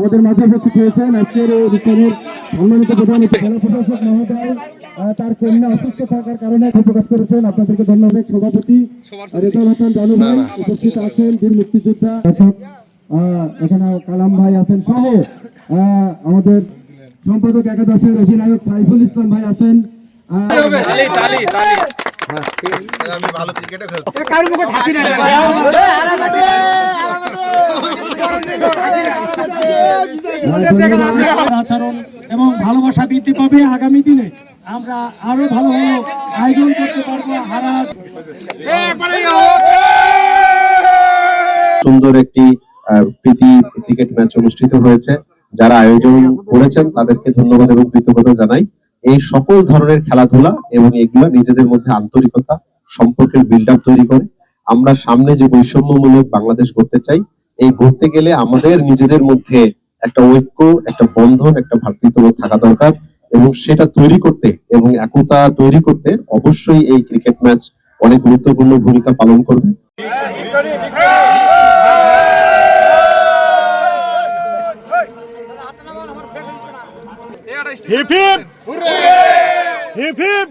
আমাদের মাঝে উপস্থিত হয়েছেন আজকের এই অনুষ্ঠানের সম্মানিত প্রধান অতিথি জেলা প্রশাসক মহোদয় তার কন্যা অসুস্থ থাকার কারণে প্রকাশ করেছেন আপনাদেরকে ধন্যবাদ সভাপতি রেজাউল হাসান জানু ভাই উপস্থিত আছেন বীর মুক্তিযোদ্ধা শাসক আহ, এখানে কালাম ভাই আছেন সহ আমাদের সম্পাদক একাদশের অধিনায়ক সাইফুল ইসলাম ভাই আছেন আমি ভালো ক্রিকেটে খেলতাম আচরণ এবং ভালোবাসা বৃদ্ধি পাবে আগামী দিনে। আমরা আরও ভালো ভালো আয়োজন করতে পারব সুন্দর একটি প্রীতি ক্রিকেট ম্যাচ অনুষ্ঠিত হয়েছে। যারা আয়োজন করেছেন, তাদেরকে ধন্যবাদ এবং কৃতজ্ঞতা জানাই। এই সকল ধরনের খেলাধুলা এবং এগুলো নিজেদের মধ্যে আন্তরিকতা, সম্পর্কের বিল্ড আপ তৈরি করে। আমরা সামনে যে বৈষম্যমূলক বাংলাদেশ করতে চাই, এই করতে গেলে আমাদের নিজেদের মধ্যে একটা ঐক্য একটা বন্ধন একটা ভ্রাতৃত্ববোধ থাকা দরকার এবং সেটা তৈরি করতে এবং একতা তৈরি করতে অবশ্যই এই ক্রিকেট ম্যাচ অনেক গুরুত্বপূর্ণ ভূমিকা পালন করবে। Hip hip hip hip